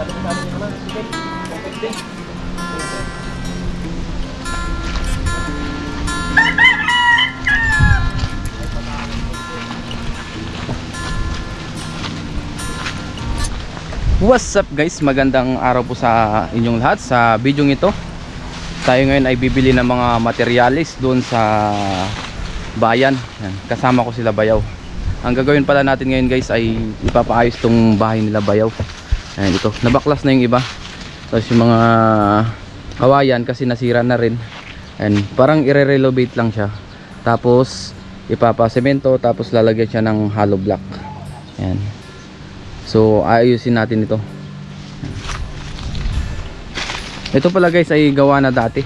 What's up guys? Magandang araw po sa inyong lahat sa video ito. Tayo ngayon ay bibili ng mga materyales doon sa bayan. Yan. Kasama ko sila Bayaw. Ang gagawin pala natin ngayon guys ay ipapaayos tong bahay nila Bayaw. Ayan ito. Nabaklas na yung iba. Tapos yung mga kawayan kasi nasira na rin. Ayan. Parang ire-relovate lang siya. Tapos ipapasemento tapos lalagyan siya ng hollow block. Ayan. So ayusin natin ito. Ito pala guys ay gawa na dati.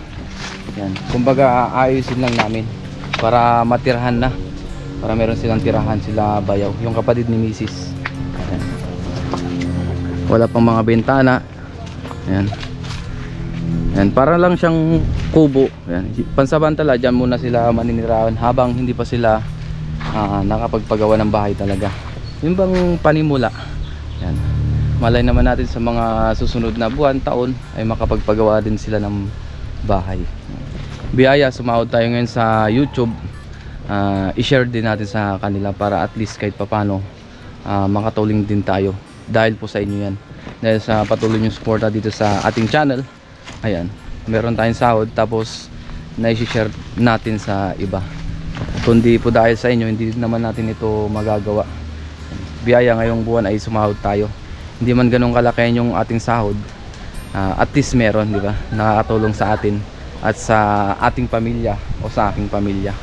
Yan. Kumbaga ayusin lang namin para matirahan na. Para meron silang tirahan sila bayaw. Yung kapatid ni Mrs. Wala pang mga bintana. Yan. Yan, para lang siyang kubo. Yan. Pansabantala dyan muna sila maninirahan habang hindi pa sila ah, nakapagpagawa ng bahay talaga. Yung bang panimula. Yan. Malay naman natin sa mga susunod na buwan, taon ay makapagpagawa din sila ng bahay. Biyaya, sumahod tayo ngayon sa YouTube. Ah, i-share din natin sa kanila para at least kahit papano ah, makatulong din tayo. Dahil po sa inyo yan. Dahil sa patuloy nyo suporta dito sa ating channel. Ayan. Meron tayong sahod tapos na-share natin sa iba. Kundi po dahil sa inyo, hindi naman natin ito magagawa biyaya ngayong buwan ay sumahod tayo hindi man ganun kalakihan yung ating sahod ah, at least meron di ba nakakatulong sa atin at sa ating pamilya o sa aking pamilya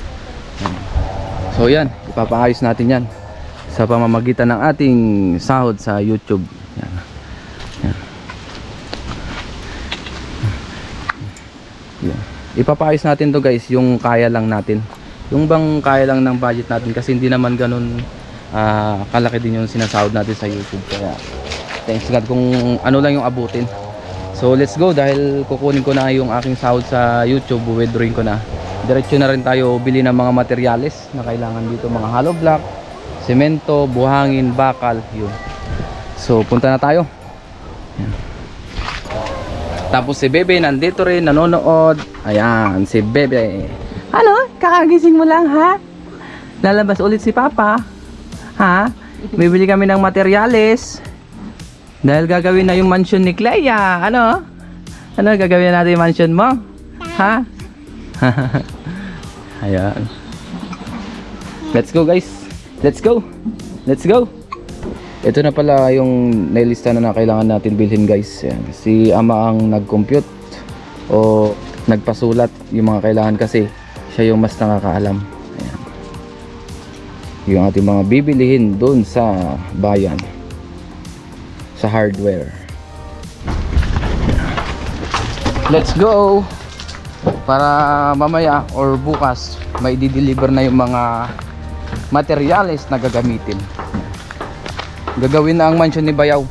so yan ipapaayos natin yan sa pamamagitan ng ating sahod sa youtube yan. Yan. Yan. ipapaayos natin to guys yung kaya lang natin yung bang kaya lang ng budget natin kasi hindi naman ganun ah, kalaki din yung sinasahod natin sa YouTube kaya thanks God kung ano lang yung abutin so let's go dahil kukunin ko na yung aking sahod sa YouTube withdrawing ko na diretso na rin tayo bili ng mga materyales na kailangan dito mga hollow block semento, buhangin, bakal yun so punta na tayo Yan. tapos si Bebe nandito rin nanonood ayan si Bebe ano? kakagising mo lang ha? lalabas ulit si Papa Ha? Bibili kami ng materyales. Dahil gagawin na yung mansion ni Clea. Ano? Ano gagawin natin yung mansion mo? Ha? Ayan. Let's go guys. Let's go. Let's go. Ito na pala yung nailista na na kailangan natin bilhin guys. Ayan. Si ama ang nag-compute o nagpasulat yung mga kailangan kasi siya yung mas nakakaalam. Ayan yung ating mga bibilihin doon sa bayan sa hardware let's go para mamaya or bukas may di-deliver na yung mga materyales na gagamitin. Gagawin na ang mansion ni Bayaw.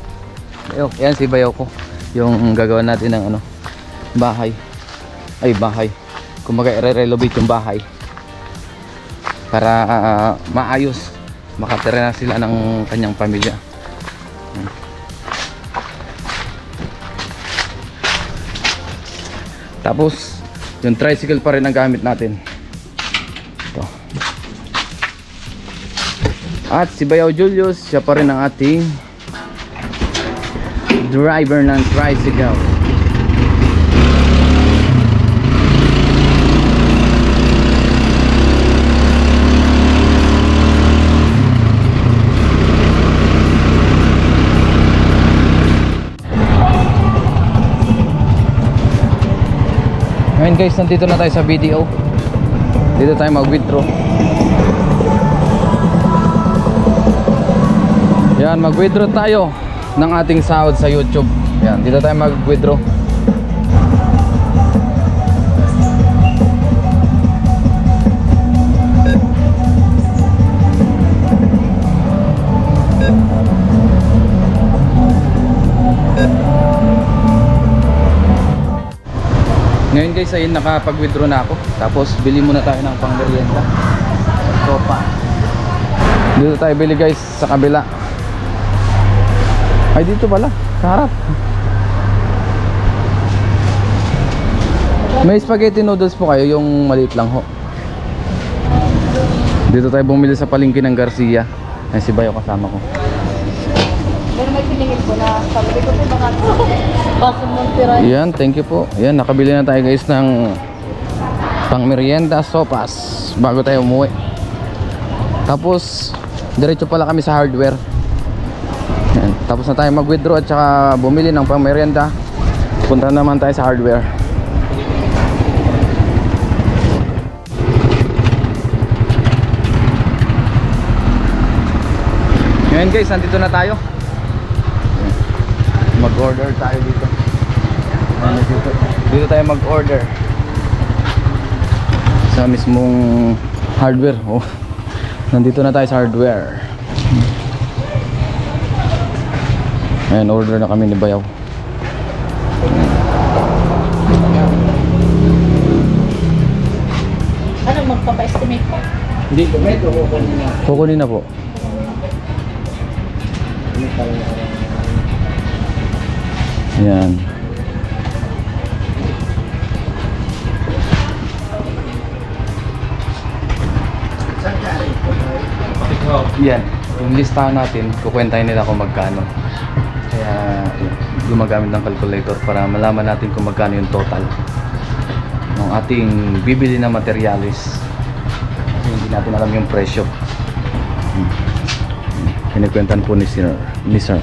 Yan si Bayaw ko. Yung gagawin natin ng ano bahay. Ay bahay. Kumaga i-renovate yung bahay. Para ah, maayos. Makatira na sila ng kanyang pamilya. Tapos yung tricycle pa rin ang gamit natin at si Bayaw Julius siya pa rin ang ating driver ng tricycle Ngayon guys, nandito na tayo sa BDO. Dito tayo mag-withdraw. Yan, mag-withdraw tayo ng ating sahod sa YouTube. Yan, dito tayo mag-withdraw. Ngayon guys ayun nakapag-withdraw na ako. Tapos bili muna tayo ng pangmerienda. Sopa. Dito tayo bili guys sa kabila. Ay dito pala, sa harap. May spaghetti noodles po kayo, yung maliit lang ho. Dito tayo bumili sa palengke ng Garcia. Ay si Bayo kasama ko. Pero may pinigil ko na sabi ko po baka baso mong tira. Yan, thank you po. Yan, nakabili na tayo guys ng pang merienda sopas bago tayo umuwi. Tapos, diretso pala kami sa hardware. Tapos na tayo mag-withdraw at saka bumili ng pang merienda. Punta naman tayo sa hardware. Ngayon guys, nandito na tayo. Mag-order tayo dito. Dito? Dito tayo mag-order. Sa mismong hardware. Oh. Nandito na tayo sa hardware. Ayan, order na kami ni Bayaw. Ano magpapa-estimate po? Hindi, kukunin na po. Ayan. Yan. Yung listahan natin, kukwentahin nila kung magkano. Kaya gumagamit ng calculator para malaman natin kung magkano yung total ng ating bibili na materialis. Kasi hindi natin alam yung presyo. Hmm. Kinikwentan po ni Sir. Ni Sir.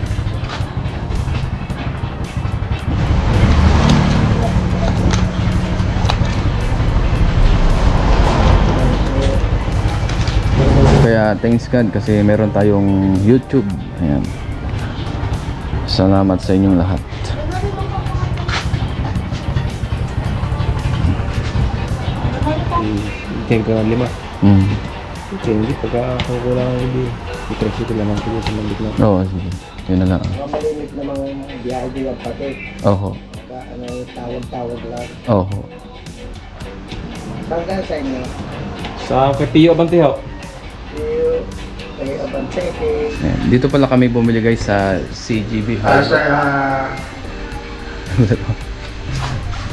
Thanks God kasi meron tayong YouTube. Ayan. Salamat sa inyong lahat. Ko ng lima. Mm. Hindi, pagka kukulang ang hindi. I-press ko lang ang tuloy sa malik na. Oo, sige. Yun na lang. Mamalimit na mga biyahe din ang pati. Oho. Ka, ano, tawag-tawag lang. Oho. Hanggang sa inyo, Sa kay Abanteho. yung kay Abante, kay... Ayan. Dito pala kami bumili guys sa CGB Ah, sa uh,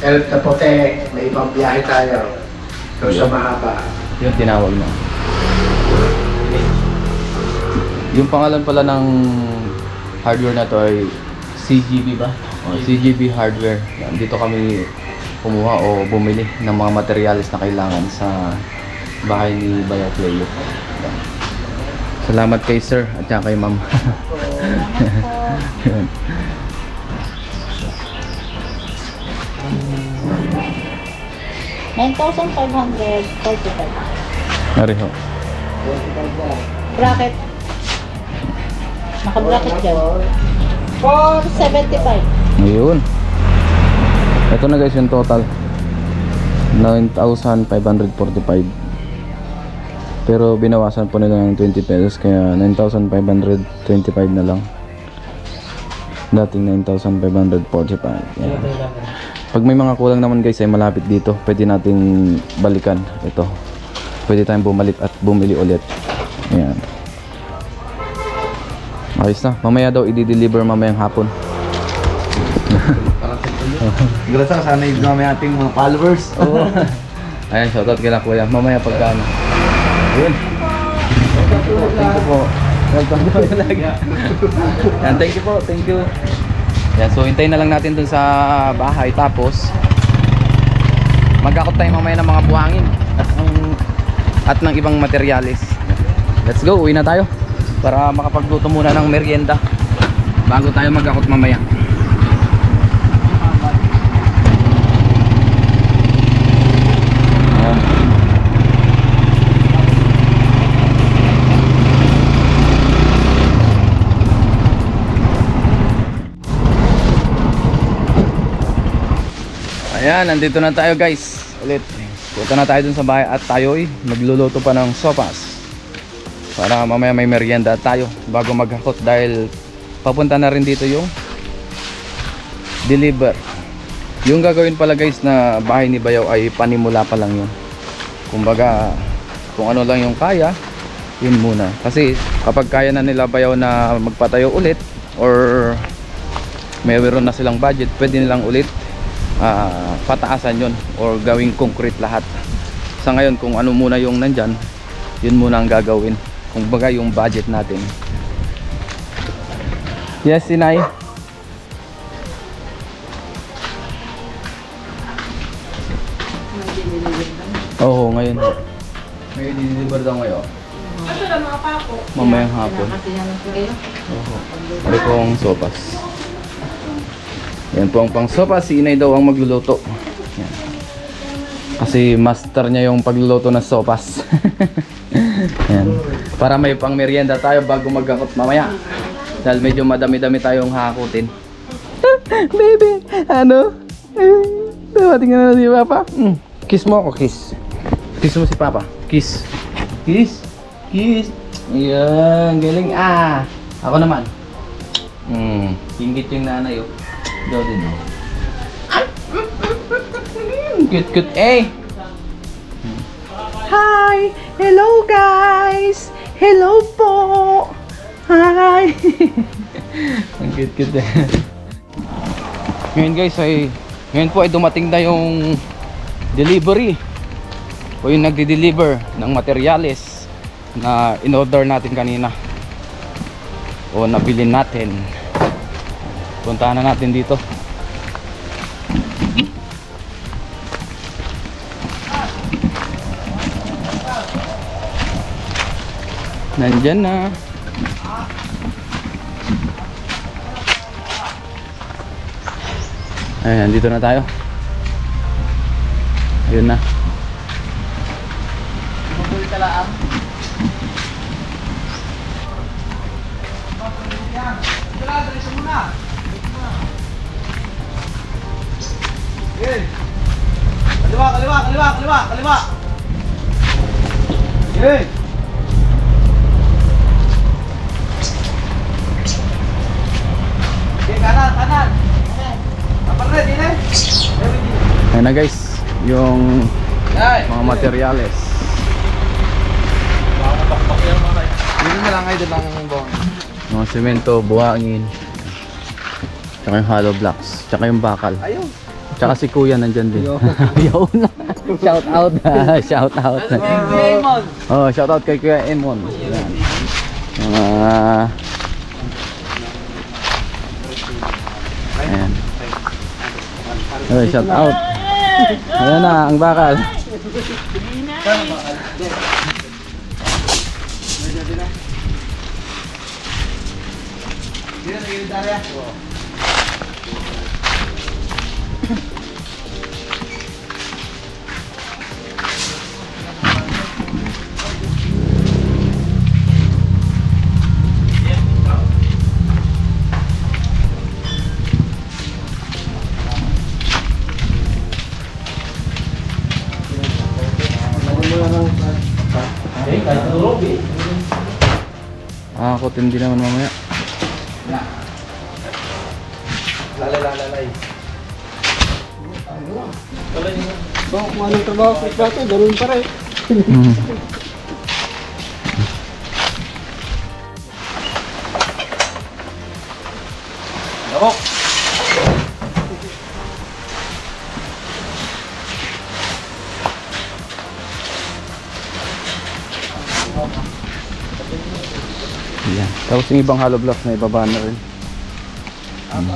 El Tapote, may ibang biyahe tayo. So sa mahaba. yung tinawag na. Yung pangalan pala ng hardware na to ay CGB ba? O, CGB hardware. Yan, dito kami kumuha o bumili ng mga materialis na kailangan sa bahay ni. Yan. Salamat kay sir at saka kay ma'am. Nine thousand five hundred forty-five. Nariho. Bracket. Naka-bracket dyan. 475. Ayun. Ito na guys yung total. 9,545. Pero binawasan po nila ng 20 pesos kaya 9,525 na lang. Dating 9,545. Yan. Pag may mga kulang naman guys ay malapit dito. Pwede nating balikan ito. Pwede tayong bumalik at bumili ulit. Ayan. Ayos na. Mamaya daw i-deliver mamayang hapon. Grasa sana yung namin ating mga followers. Oo. Ayan, shoutout kila kuya. Mamaya pagkano. Yun. Thank you po. Welcome to my vlog. Yan, thank you po. Thank you. Yan, so hintayin na lang natin dun sa bahay. Tapos, magkakot tayo mamaya ng mga buhangin at ng, at ng ibang materyales. Let's go, uwi na tayo. Para makapagluto muna ng merienda. Bago tayo magkakot mamaya. Ayan, nandito na tayo guys. Ulit. Punta na tayo dun sa bahay at tayo ay magluluto pa ng sopas. Para mamaya may merienda tayo bago maghakot dahil papunta na rin dito yung deliver. Yung gagawin pala guys na bahay ni Bayaw ay panimula pa lang yun. Kumbaga, kung ano lang yung kaya, yun muna. Kasi kapag kaya na nila Bayaw na magpatayo ulit or mayroon na silang budget, pwede nilang ulit ah, pataasan yon or gawing concrete lahat sa ngayon kung ano muna yung nandyan yun muna ang gagawin kung baga yung budget natin yes sinay Oo, ngayon. Ngayon, dinidibar daw ngayon. Mamayang hapon. Kasi yan ang kayo. Oo. Ano po ang sopas. Yan po ang pang sopas. Si inay daw ang magluluto. Yan. Kasi master niya yung pagluluto ng sopas. Yan. Para may pang merienda tayo bago magkakot mamaya. Dahil medyo madami-dami tayong hakutin. Baby, ano? Diba, tingnan na si Papa. Mm. Kiss mo ako, kiss. Kiss mo si Papa. Kiss. Kiss. Kiss. Ayan, galing ah. Ako naman. Hmm, hinggit yung nanay oh. Daw din oh. Cute cute eh. Hi! Hello guys! Hello po! Hi! Ang cute cute eh. Ngayon guys ay ngayon po ay dumating na yung delivery o yung nagde-deliver ng materyales na in-order natin kanina o nabili natin puntahan na natin dito. Nandyan na. Ayan dito na tayo. Ayun na Kaliwa, kaliwa, kaliwa, kaliwa, kaliwa. Yay! Okay, kanan, kanan. Kapal rin, din eh. Ayan na guys, yung mga materyales. Dito na lang kayo doon ng bong. Mga semento, buhangin. Tsaka yung hollow blocks. Tsaka yung bakal. Ayun. Tsaka si kuya nandyan din. Yun. shout out. shout out. Oh, shout out kay Kuya Emon. Ayan. Mga Ayan. Oh, shout out. Ayan na, ang bakal. Dito sa gilid ako din naman mamaya. Lalay, lalay. So, kung anong trabaho ko dati, ganun pa rin. Ako. Ayan. Tapos yung ibang hollow blocks na ibaba na rin. Hmm.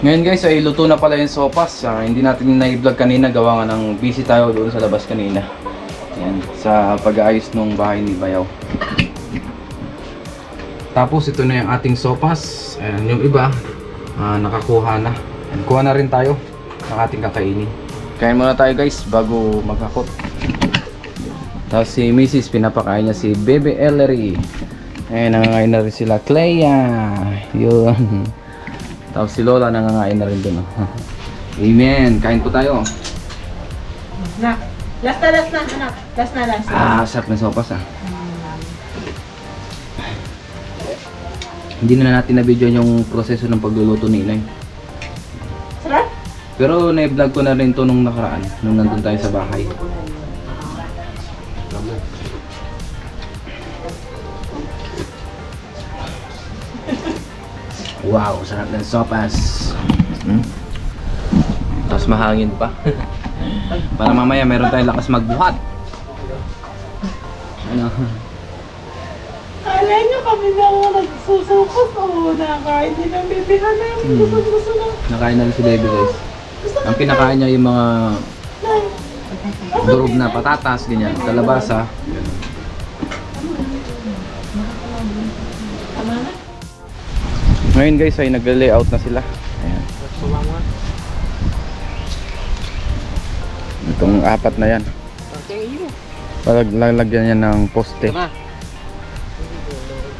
Ngayon guys ay luto na pala yung sopas. Ah, hindi natin na-vlog kanina gawa nga ng busy tayo doon sa labas kanina. Ayan, sa pag-aayos ng bahay ni Bayaw. Tapos ito na yung ating sopas. Ayan, yung iba ah, nakakuha na. Kuha na rin tayo ng ating kakainin. Kain muna tayo guys bago magkakot. Tapos si Mrs. pinapakain niya si Bebe Ellery. Ayun, nangangain na rin sila Clea. Yun. Tapos si Lola nangangain na rin dun. oh. Amen. Kain po tayo. Na. Last na, last na, anak. Last na, last na. Ah, sarap na sopas ah. Hindi na natin na-video yung proseso ng pagluluto ni Inay. Sarap? Pero na-vlog ko na rin to nung nakaraan, nung nandun tayo sa bahay. Wow, sarap ng sopas. Hmm? Tapos mahangin pa. Para mamaya meron tayong lakas magbuhat. Ano? Kala nyo kami na ako nagsusukos o nakakain din ang bibihan namin. Hmm. Gusto gusto na. Nakain na rin si Baby guys. Ang kinakain niya yung mga durog na patatas, ganyan, kalabasa. Ngayon guys ay nagle-layout na sila. Ayan. Itong apat na yan. Palalagyan yan ng poste.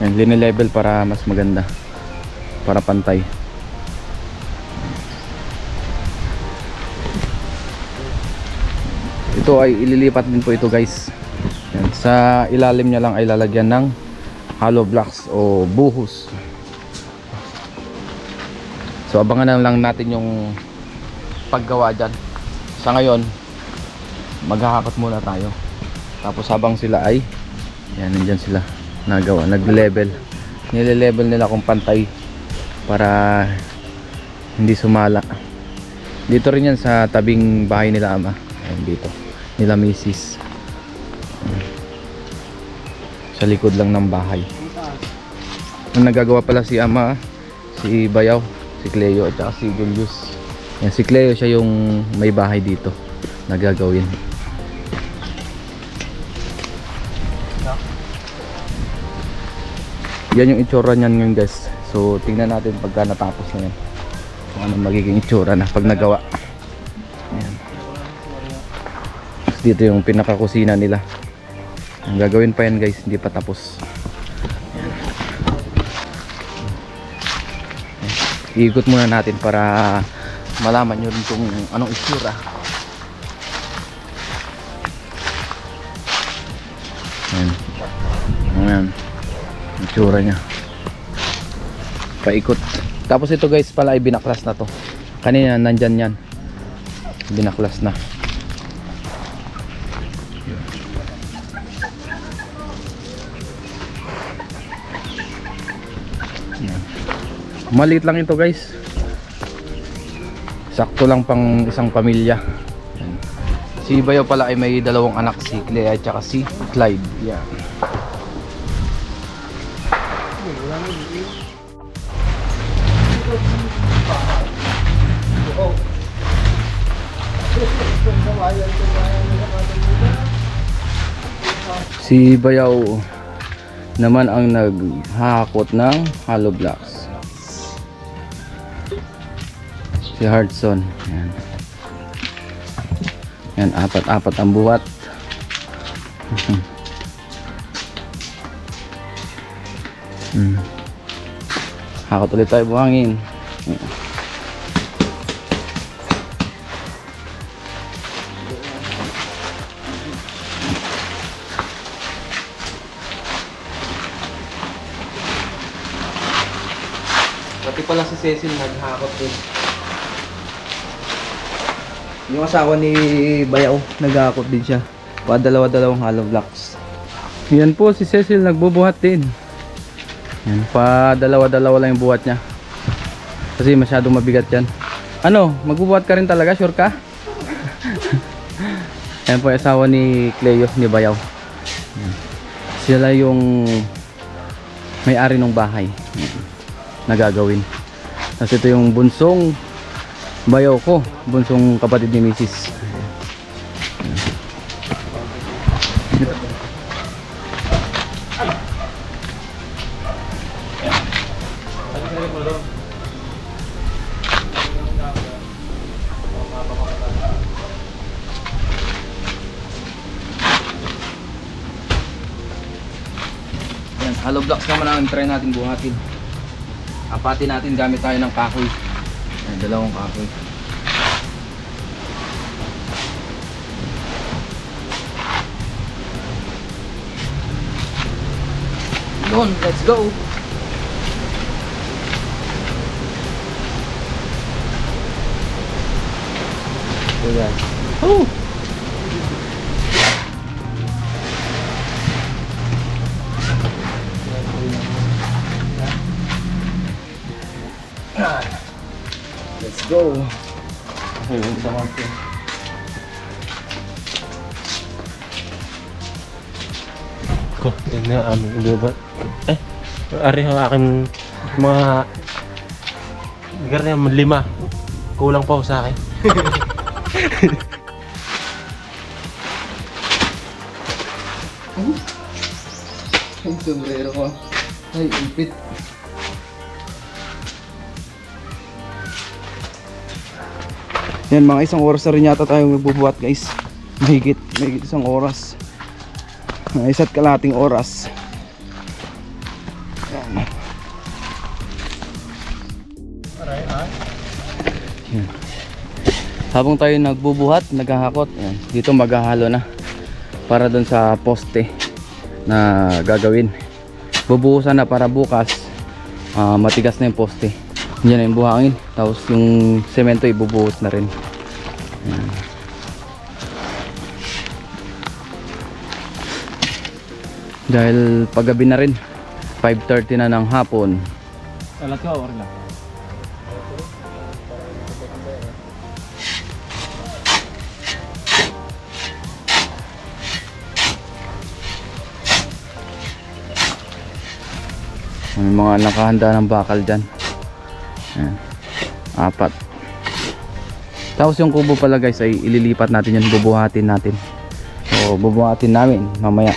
Ayan, linelevel para mas maganda. Para pantay. Ito ay ililipat din po ito guys. Yan. Sa ilalim niya lang ay lalagyan ng hollow blocks o buhos. So abangan na lang natin yung paggawa dyan. Sa ngayon, maghahakot muna tayo. Tapos habang sila ay, yan nandyan sila nagawa, nagle-level. Nile-level nila kung pantay para hindi sumala. Dito rin yan sa tabing bahay nila ama. Ayan dito. Nila misis. Sa likod lang ng bahay. Ang nagagawa pala si ama, si Bayaw, si Cleo at si Julius. Yan, si Cleo siya yung may bahay dito. Nagagawin. Yan yung itsura niyan ngayon guys. So tingnan natin pagka natapos na yan. Kung ano magiging itsura na pag nagawa. Tapos dito yung pinakakusina nila. Ang gagawin pa yan guys, hindi pa tapos. Iikot muna natin para malaman nyo rin kung anong itsura. Ayan. Ayan. Itsura niya. Paikot. Tapos ito guys pala ay binaklas na to. Kanina nandyan yan. Binaklas na. Maliit lang ito guys. Sakto lang pang isang pamilya. Si Bayo pala ay may dalawang anak si Clea at saka si Clyde. Yan. Si Bayaw naman ang naghahakot ng hollow blocks. Si Hardson. Yan. Yan, apat-apat ang buhat. hmm. Hakot ulit tayo buhangin. Pati pala si Cecil naghakot din. Yung asawa ni Bayaw, naghakot din siya. Pa dalawa-dalawang hollow blocks. Yan po si Cecil nagbubuhat din. Yan, pa dalawa-dalawa lang yung buhat niya. Kasi masyadong mabigat yan. Ano, magbubuhat ka rin talaga, sure ka? Yan po asawa ni Cleo, ni Bayaw. Yan. Sila yung may-ari ng bahay na gagawin. Tapos ito yung bunsong bayaw ko, bunsong kapatid ni. Yan, hollow blocks naman ang try natin buhatin. Apatin natin gamit tayo ng kahoy. Dalawang kahoy. Doon, let's go. So guys. Oh! Go. Ayun, sa mga Ko, yun na aming ulubat. Eh, ari ang aking mga... Lugar na yan, lima. Kulang pa ho sa akin. Ang sombrero ko. Ay, ipit. Yan, mga isang oras na rin yata tayo magbubuhat guys. Mahigit, mahigit isang oras. Mga isa't kalating oras. Yan. Yan. Habang tayo nagbubuhat, naghahakot, yan. dito maghahalo na para doon sa poste na gagawin bubuhusan na para bukas ah, matigas na yung poste yan na yung buhangin tapos yung semento ibubuhos na rin Ayan. dahil paggabi na rin 5.30 na ng hapon Alat ka, or lang. may mga nakahanda ng bakal dyan Ayan. apat. Tapos yung kubo pala guys ay ililipat natin yan bubuhatin natin. O bubuhatin namin mamaya.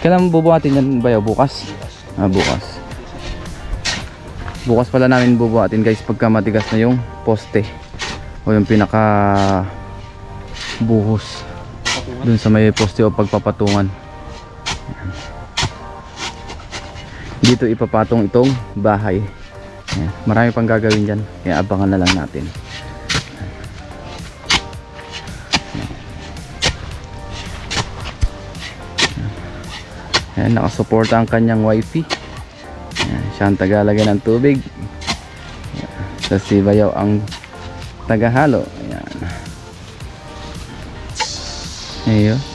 Kailan bubuhatin yan ba yun? bukas? ah bukas. Bukas pala namin bubuhatin guys pagka matigas na yung poste o yung pinaka buhos dun sa may poste o pagpapatungan. Dito ipapatong itong bahay Ayan. marami pang gagawin dyan kaya abangan na lang natin Ayan, nakasuporta ang kanyang wifi Ayan, siya ang tagalagay ng tubig Ayan. Si Bayaw ang tagahalo Ayan. Ayun.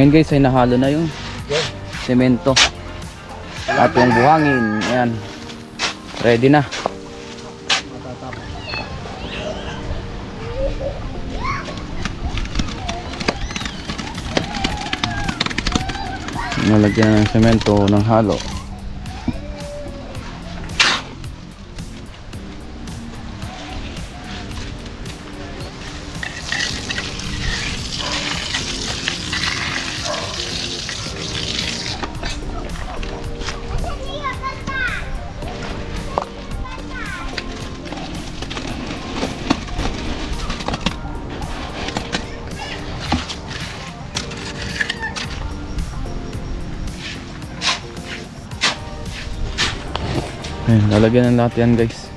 Ngayon guys ay nahalo na yung semento at yung buhangin. Ayan. Ready na. Nalagyan ng semento ng halo. Lalagyan ng lahat yan guys.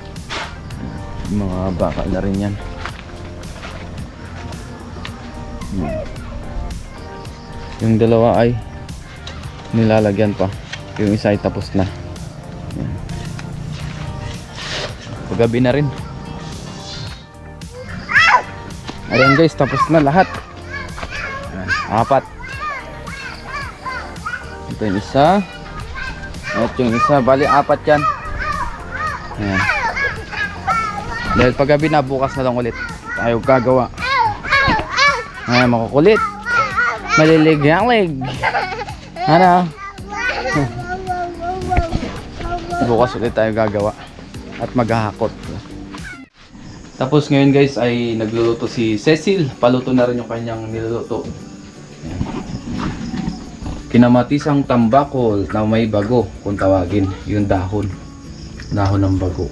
Mga baka na rin yan. Yan. Yung dalawa ay nilalagyan pa. Yung isa ay tapos na. Yan. Paggabi na rin. Ayan guys, tapos na lahat. Apat. Ito yung isa. At yung isa, bali apat yan. Ayan. Dahil paggabi na, bukas na lang ulit. Tayo gagawa. Ayan, makukulit. Malilig-lig. Ano? bukas ulit tayo gagawa. At maghahakot. Tapos ngayon guys ay nagluluto si Cecil. Paluto na rin yung kanyang niluluto. Ayan. Kinamatisang tambakol na may bago kung tawagin. Yung dahon. Dahon ng bago.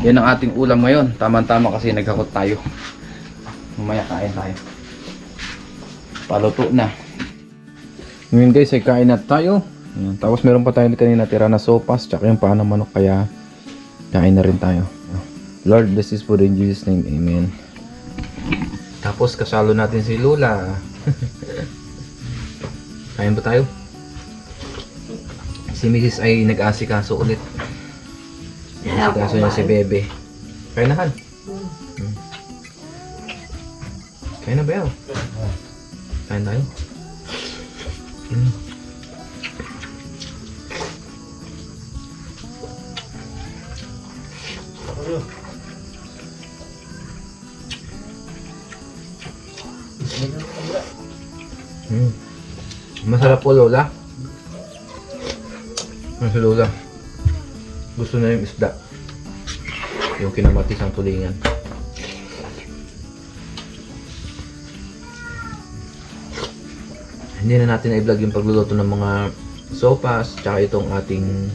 Yan ang ating ulam ngayon. Tama-tama kasi naghakot tayo. Mamaya kain tayo. Paluto na. Ngayon guys ay kain na tayo. Ayan. Tapos meron pa tayo kanina tira na sopas tsaka yung paa ng manok kaya kain na rin tayo. Lord, this is for in Jesus name. Amen. Tapos kasalo natin si Lula. Kain ba tayo? Si Mrs. ay nag-asikaso ulit. Nag-asikaso niya si Bebe. Kain na Han. Hmm. Kain na ba yaw? Kain tayo. Mm. Mm. Masarap po Lola. Ano si Lola? Gusto na yung isda. Yung kinamatis ang tulingan. Hindi na natin i-vlog yung pagluluto ng mga sopas tsaka itong ating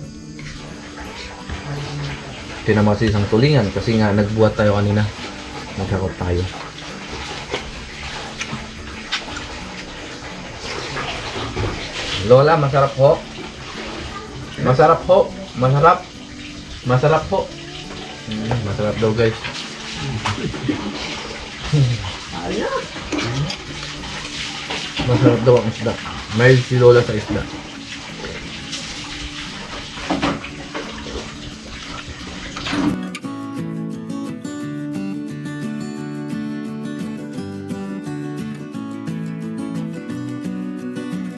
kinamatis ang tulingan kasi nga nagbuhat tayo kanina. Nagkakot tayo. Lola, masarap ho. Masarap ho. Masarap. Masarap ho. Mm, masarap daw guys. Masarap daw ang isda. May si Lola sa isda.